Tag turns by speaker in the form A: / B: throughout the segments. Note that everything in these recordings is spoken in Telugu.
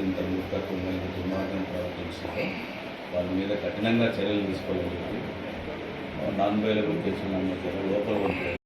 A: ఇంత మూర్ఖత్వంగా ఇంత దుర్మార్గం ప్రవర్తించారో వాళ్ళ మీద కఠినంగా చర్యలు తీసుకోవాలని చెప్పి నాన్ కేసులు నమ్మకాలు లోపల ఉంటారు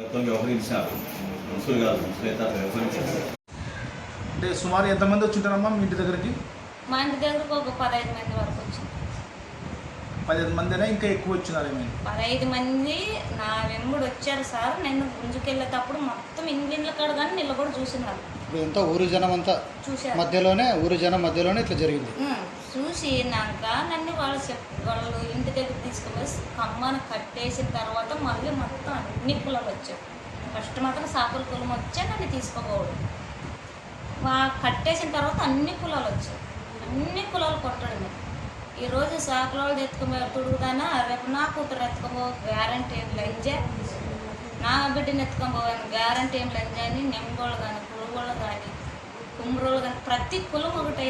A: ప్రభుత్వం వ్యవహరించారు మనుషులు కాదు మనుషులైతే అట్లా వ్యవహరించారు
B: అంటే సుమారు ఎంతమంది వచ్చింటారమ్మా మీ ఇంటి దగ్గరికి?
C: మా ఇంటి దగ్గరకు ఒక పదహైదు మంది వరకు వచ్చింది.
B: పదిహేను మందినా? ఇంకా ఎక్కువ వచ్చినారు ఏమైనా
C: పదహైదు మంది నా వెంబడి వచ్చారు సార్. నేను గుంజుకెళ్ళేటప్పుడు మొత్తం ఇంజిన్ల కాడ కానీ నిలబడి చూసినారు
D: ఇప్పుడు ఎంత ఊరు జనం అంతా
C: చూశారు.
D: మధ్యలోనే ఊరు జనం మధ్యలోనే ఇట్లా జరిగింది.
C: చూసినాక నన్ను వాళ్ళు చెప్ వాళ్ళు ఇంటి దగ్గర తీసుకుపోయి కమ్మను కట్టేసిన తర్వాత మళ్ళీ మొత్తం అన్ని కులాలు వచ్చాయి. ఫస్ట్ మాత్రం సాకుల కులం వచ్చా నన్ను తీసుకోపోవడం. వా కట్టేసిన తర్వాత అన్ని కులాలు వచ్చాయి. అన్ని కులాలు కొట్టడం ఈరోజు సాకుల వాళ్ళు ఎత్తుకుపోయి తుడుగుదానా రేపు నా కూతురు ఎత్తుకోబో గ్యారంటీ ఏం లంజే నా బిడ్డని ఎత్తుకోబోయాను గ్యారంటీ ఏం లంజే అని నెంబోళ్ళు కానీ పురుగుళ్ళు కానీ కుమ్రోళ్ళు కానీ ప్రతి కులం ఒకటే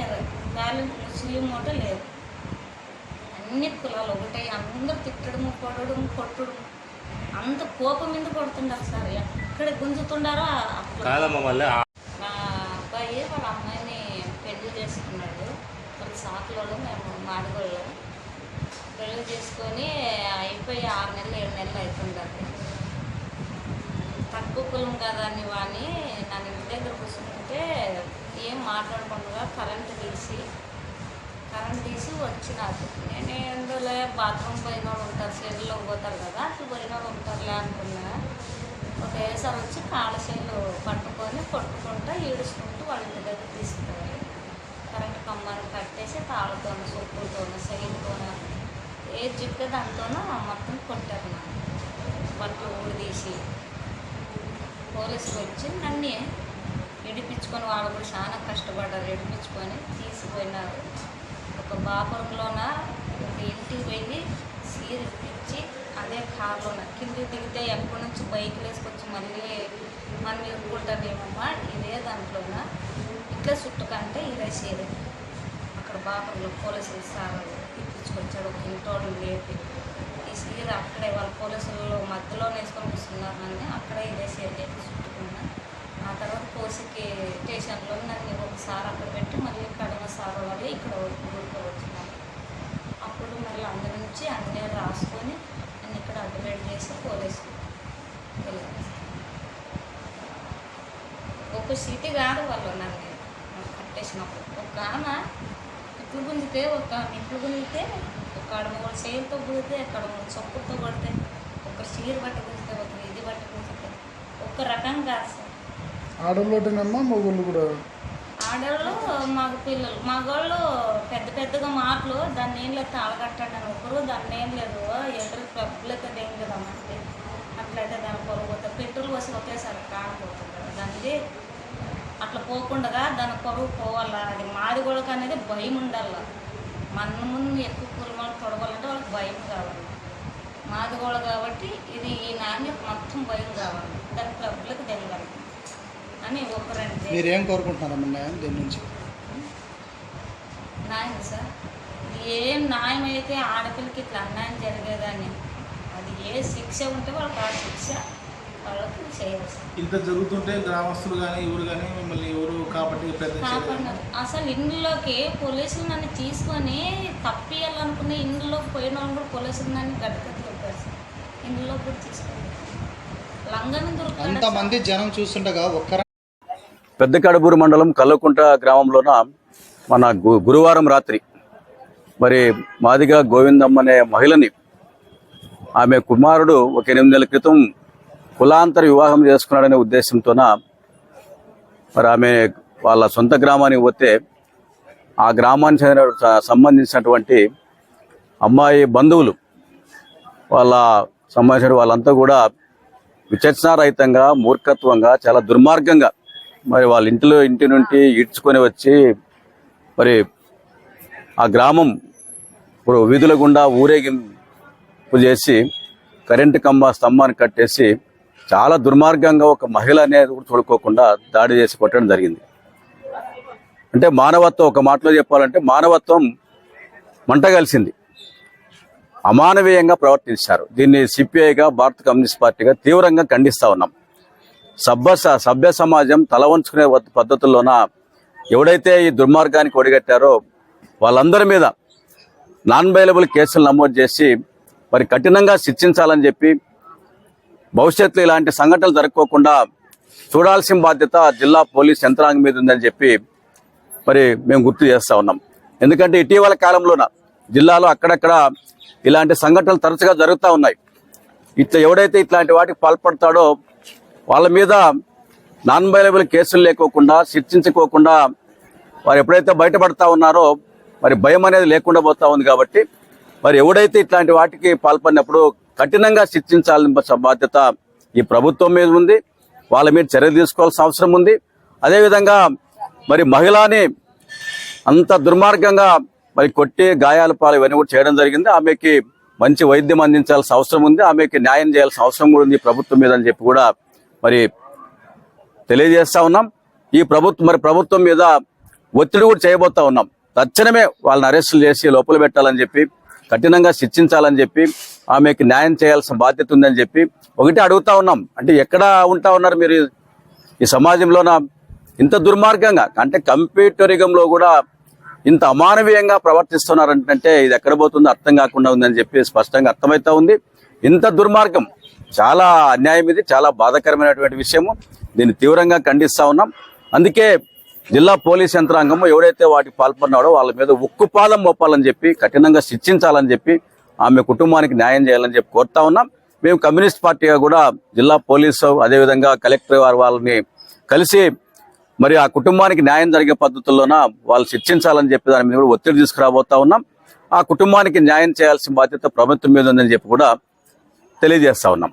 C: వాళ్ళు ముస్లిం ఒకటే లేదు. అన్ని కులాలు ఒకటే అందరూ తిట్టడం కొట్టడం కొట్టడం అంత కోపం మీద కొడుతుండారు సార్? ఎక్కడ గుంజుతుండారో
E: కాదమ్మా మళ్ళీ
C: మా అబ్బాయి వాళ్ళ అమ్మాయిని పెళ్ళి చేసుకున్నాడు. వాళ్ళ సాకులలో మేము మాడగోళ్ళు పెళ్ళి చేసుకొని అయిపోయి ఆరు నెలలు ఏడు నెలలు అవుతుందండి తక్కువ కులం కదా అని వాని నన్ను ఇంటి దగ్గర కూర్చుంటే ఏం మాట్లాడకుండా కరెంటు తీసి కరెంట్ తీసి వచ్చినారు. నేను ఎందులో? బాత్రూమ్ పోయిన వాళ్ళు ఉంటారు షెడ్లో పోతారు కదా అట్లా పోయిన వాళ్ళు ఉంటారులే అనుకున్నా ఒకేసారి వచ్చి కాళ్ళ పట్టుకొని కొట్టుకుంటూ ఈడుచుకుంటూ వాళ్ళ ఇంటి దగ్గర తీసుకుపోయారు కరెంట్ కమ్మని కట్టేసి తాళ్ళతోనూ సొప్పులతోనూ సైన్తోనూ ఏది చెప్తే దాంతోనూ మొత్తం కొట్టారు నాకు బట్టలు ఊడిదీసి పోలీసులు వచ్చి నన్ను ఎడిపించుకొని వాళ్ళు కూడా చాలా కష్టపడ్డారు. ఇడిపించుకొని తీసిపోయినారు ఒక బాపురంలోన ఒక ఇంటికి పోయి సీర ఇప్పించి అదే కార్లోన కిందికి దిగితే ఎక్కడి నుంచి బైక్ వేసుకొచ్చి మళ్ళీ మనం ఇరుక్కుంటానేమమ్మా ఇదే దాంట్లోన ఇట్లా చుట్టుకంటే ఇదే సీర. అక్కడ బాపురంలో పోలీసులు సార్ ఇప్పించుకొచ్చాడు ఒక ఇంటోడు లేపి. ఈ సీర అక్కడే వాళ్ళ పోలీసులు మధ్యలో వేసుకొని వస్తున్నారు అని అక్కడే ఇదే సీర చెప్పి చుట్టుకున్నా ఆ తర్వాత కోసికి స్టేషన్లో నన్ను ఒకసారి అక్కడ పెట్టి మళ్ళీ కడమ సార్ వాళ్ళు ఇక్కడ ఊరికి వచ్చినారు అప్పుడు మళ్ళీ అందరి నుంచి అన్నీ రాసుకొని నన్ను ఇక్కడ అడ్మిట్ చేసి పోలీసు వెళ్ళారు ఒక సీటు కాదు వాళ్ళు నన్ను కట్టేసినప్పుడు. ఒక ఆమె ఇట్లు గుంజితే ఒక ఇట్లు గుంజితే ఒక మూడు చేతులతో గుంజితే అక్కడ మూడు చొప్పులతో కొడితే ఒక చీర బట్టి గుంజితే ఒక ఇది బట్టి గుంజితే ఒక రకం కాదు సార్.
D: కూడా?
C: ఆడవాళ్ళు మగ పిల్లలు. మగవాళ్ళు పెద్ద పెద్దగా మాటలు దాన్ని ఏం లేదు తాళగట్టండి అని ఒకరు దాన్ని ఏం లేదు ఎదురు పబ్లిక్ అది ఏం కదా మనకి అట్లయితే దాని పొరుగు పోతుంది పెట్రోల్ పోసి ఒకేసారి కాకపోతుంది కదా. దానికి అట్లా పోకుండా దాని పొరుగు పోవాలా అది మాది కూడా అనేది భయం ఉండాల. మన ముందు ఎక్కువ కులమాలు తొడవాలంటే వాళ్ళకి భయం కావాలి. మాది కూడా కాబట్టి ఇది ఈ నాణ్యత మొత్తం భయం కావాలి. దాని పబ్లిక్ తెలియాలి. అని ఒకరంటే
D: మీరు ఏం కోరుకుంటున్నారమ్మా న్యాయం దీని నుంచి?
C: న్యాయం సార్ ఏం న్యాయం అయితే ఆడపిల్లకి ఇట్లా అన్యాయం జరిగేదని అది ఏ శిక్ష ఉంటే వాళ్ళకి ఆ శిక్ష వాళ్ళకి చేయాలి సార్
B: ఇంత జరుగుతుంటే గ్రామస్తులు కానీ ఎవరు కానీ మిమ్మల్ని ఎవరు కాబట్టి
C: అసలు ఇందులోకి పోలీసులు నన్ను తీసుకొని తప్పియాలనుకునే ఇందులోకి పోయిన వాళ్ళు కూడా పోలీసులు నన్ను గడ్డకట్లు చెప్పారు సార్ కూడా తీసుకొని లంగని
D: జనం చూస్తుండగా
A: పెద్ద కడబూరు మండలం కల్లకుంట గ్రామంలోన మన గు- గురువారం రాత్రి మరి మాదిగా గోవిందమ్మ అనే మహిళని ఆమె కుమారుడు ఒక ఎనిమిది నెలల క్రితం కులాంతర వివాహం చేసుకున్నాడనే ఉద్దేశంతోన మరి ఆమె వాళ్ళ సొంత గ్రామానికి పోతే ఆ గ్రామానికి చెందిన సంబంధించినటువంటి అమ్మాయి బంధువులు వాళ్ళ సంబంధించిన వాళ్ళంతా కూడా విచక్షణారహితంగా మూర్ఖత్వంగా చాలా దుర్మార్గంగా మరి వాళ్ళ ఇంటిలో ఇంటి నుండి ఈడ్చుకొని వచ్చి మరి ఆ గ్రామం ఇప్పుడు వీధుల గుండా ఊరేగింపు చేసి కరెంటు కంబ స్తంభాన్ని కట్టేసి చాలా దుర్మార్గంగా ఒక మహిళ అనేది కూడా చూడుకోకుండా దాడి చేసి కొట్టడం జరిగింది. అంటే మానవత్వం ఒక మాటలో చెప్పాలంటే మానవత్వం మంట కలిసింది. అమానవీయంగా ప్రవర్తించారు. దీన్ని సిపిఐగా భారత కమ్యూనిస్ట్ పార్టీగా తీవ్రంగా ఖండిస్తూ ఉన్నాం. సభ్య స- సభ్య సమాజం తల వంచుకునే పద్ధతుల్లోన ఎవడైతే ఈ దుర్మార్గానికి ఒడిగట్టారో వాళ్ళందరి మీద నాన్ బైలబుల్ కేసులు నమోదు చేసి మరి కఠినంగా శిక్షించాలని చెప్పి భవిష్యత్తులో ఇలాంటి సంఘటనలు జరుపుకోకుండా చూడాల్సిన బాధ్యత జిల్లా పోలీస్ యంత్రాంగం మీద ఉందని చెప్పి మరి మేము గుర్తు చేస్తా ఉన్నాం. ఎందుకంటే ఇటీవల కాలంలోన జిల్లాలో అక్కడక్కడ ఇలాంటి సంఘటనలు తరచుగా జరుగుతూ ఉన్నాయి. ఇట్లా ఎవడైతే ఇట్లాంటి వాటికి పాల్పడతాడో వాళ్ళ మీద నాన్ బైలబుల్ కేసులు లేకోకుండా శిక్షించుకోకుండా వారు ఎప్పుడైతే బయటపడతా ఉన్నారో మరి భయం అనేది లేకుండా పోతా ఉంది కాబట్టి మరి ఎవడైతే ఇట్లాంటి వాటికి పాల్పడినప్పుడు కఠినంగా శిక్షించాల్సిన బాధ్యత ఈ ప్రభుత్వం మీద ఉంది. వాళ్ళ మీద చర్యలు తీసుకోవాల్సిన అవసరం ఉంది. అదేవిధంగా మరి మహిళని అంత దుర్మార్గంగా మరి కొట్టి గాయాల పాలు ఇవన్నీ కూడా చేయడం జరిగింది. ఆమెకి మంచి వైద్యం అందించాల్సిన అవసరం ఉంది. ఆమెకి న్యాయం చేయాల్సిన అవసరం కూడా ఉంది ఈ ప్రభుత్వం మీద అని చెప్పి కూడా మరి తెలియజేస్తా ఉన్నాం. ఈ ప్రభుత్వం మరి ప్రభుత్వం మీద ఒత్తిడి కూడా చేయబోతా ఉన్నాం. తక్షణమే వాళ్ళని అరెస్టులు చేసి లోపల పెట్టాలని చెప్పి కఠినంగా శిక్షించాలని చెప్పి ఆమెకి న్యాయం చేయాల్సిన బాధ్యత ఉందని చెప్పి ఒకటి అడుగుతా ఉన్నాం. అంటే ఎక్కడ ఉంటా ఉన్నారు మీరు ఈ సమాజంలోన? ఇంత దుర్మార్గంగా అంటే కంప్యూటరిగంలో కూడా ఇంత అమానవీయంగా ప్రవర్తిస్తున్నారంటే ఇది ఎక్కడ పోతుందో అర్థం కాకుండా ఉందని చెప్పి స్పష్టంగా అర్థమవుతా ఉంది. ఇంత దుర్మార్గం చాలా అన్యాయం ఇది చాలా బాధాకరమైనటువంటి విషయము. దీన్ని తీవ్రంగా ఖండిస్తా ఉన్నాం. అందుకే జిల్లా పోలీస్ యంత్రాంగము ఎవడైతే వాటికి పాల్పడినాడో వాళ్ళ మీద ఉక్కుపాదం మోపాలని చెప్పి కఠినంగా శిక్షించాలని చెప్పి ఆమె కుటుంబానికి న్యాయం చేయాలని చెప్పి కోరుతా ఉన్నాం. మేము కమ్యూనిస్ట్ పార్టీగా కూడా జిల్లా పోలీసు అదేవిధంగా కలెక్టర్ వారు వాళ్ళని కలిసి మరి ఆ కుటుంబానికి న్యాయం జరిగే పద్ధతుల్లోన వాళ్ళు శిక్షించాలని చెప్పి దాని మీద కూడా ఒత్తిడి తీసుకురాబోతా ఉన్నాం. ఆ కుటుంబానికి న్యాయం చేయాల్సిన బాధ్యత ప్రభుత్వం మీద ఉందని చెప్పి కూడా తెలియజేస్తా ఉన్నాం.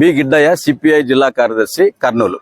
A: బి గిడ్డయ్య సిపిఐ జిల్లా కార్యదర్శి కర్నూలు.